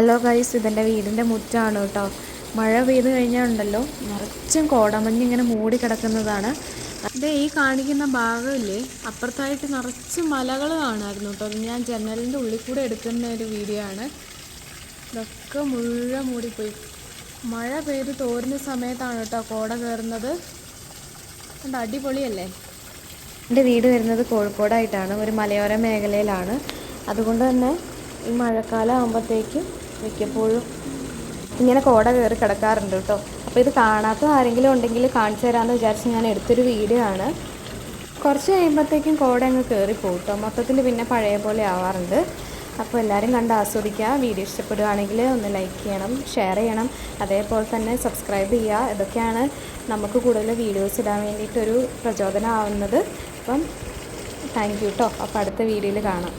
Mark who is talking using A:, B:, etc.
A: Hello guys ഇതെന്റെ വീടിന്റെ മുറ്റാണ് കേട്ടോ. മഴ പെയ്ത് കഴിഞ്ഞാൽ ഉണ്ടല്ലോ നിറച്ചും കോടമഞ്ഞ് ഇങ്ങനെ മൂടി കിടക്കുന്നതാണ്. ഇത് ഈ കാണിക്കുന്ന ഭാഗമില്ലേ അപ്പുറത്തായിട്ട് നിറച്ച് മലകൾ കാണാമായിരുന്നു കേട്ടോ. ഞാൻ ജനലിന്റെ ഉള്ളിൽ കൂടെ എടുക്കുന്ന ഒരു വീഡിയോ ആണ്. ഇതൊക്കെ മുഴുവൻ മൂടിപ്പോയി. മഴ പെയ്ത് തോരുന്ന സമയത്താണ് കേട്ടോ കോട കയറുന്നത്. കണ്ടോ അടിപൊളിയല്ലേ? എന്റെ വീട് വരുന്നത് കോഴിക്കോടായിട്ടാണ് ഒരു മലയോര മേഖലയിലാണ്. അതുകൊണ്ട് തന്നെ ഈ മഴക്കാലം ആകുമ്പോഴത്തേക്കും മിക്കപ്പോഴും ഇങ്ങനെ കോട കയറി കിടക്കാറുണ്ട് കേട്ടോ. അപ്പോൾ ഇത് കാണാത്ത ആരെങ്കിലും ഉണ്ടെങ്കിൽ കാണിച്ചു തരാമെന്ന് വിചാരിച്ച് ഞാൻ എടുത്തൊരു വീഡിയോ ആണ്. കുറച്ച് കഴിയുമ്പോഴത്തേക്കും കോട അങ്ങ് കയറി പോകും കേട്ടോ. മൊത്തത്തിൽ പിന്നെ പഴയ പോലെ ആവാറുണ്ട്. അപ്പോൾ എല്ലാവരും കണ്ട് ആസ്വദിക്കുക. വീഡിയോ ഇഷ്ടപ്പെടുകയാണെങ്കിൽ ഒന്ന് ലൈക്ക് ചെയ്യണം ഷെയർ ചെയ്യണം. അതേപോലെ തന്നെ സബ്സ്ക്രൈബ് ചെയ്യുക. ഇതൊക്കെയാണ് നമുക്ക് കൂടുതൽ വീഡിയോസ് ഇടാൻ വേണ്ടിയിട്ടൊരു പ്രചോദനം ആവുന്നത് അപ്പം താങ്ക് യു കേട്ടോ അപ്പോൾ അടുത്ത വീഡിയോയിൽ കാണാം.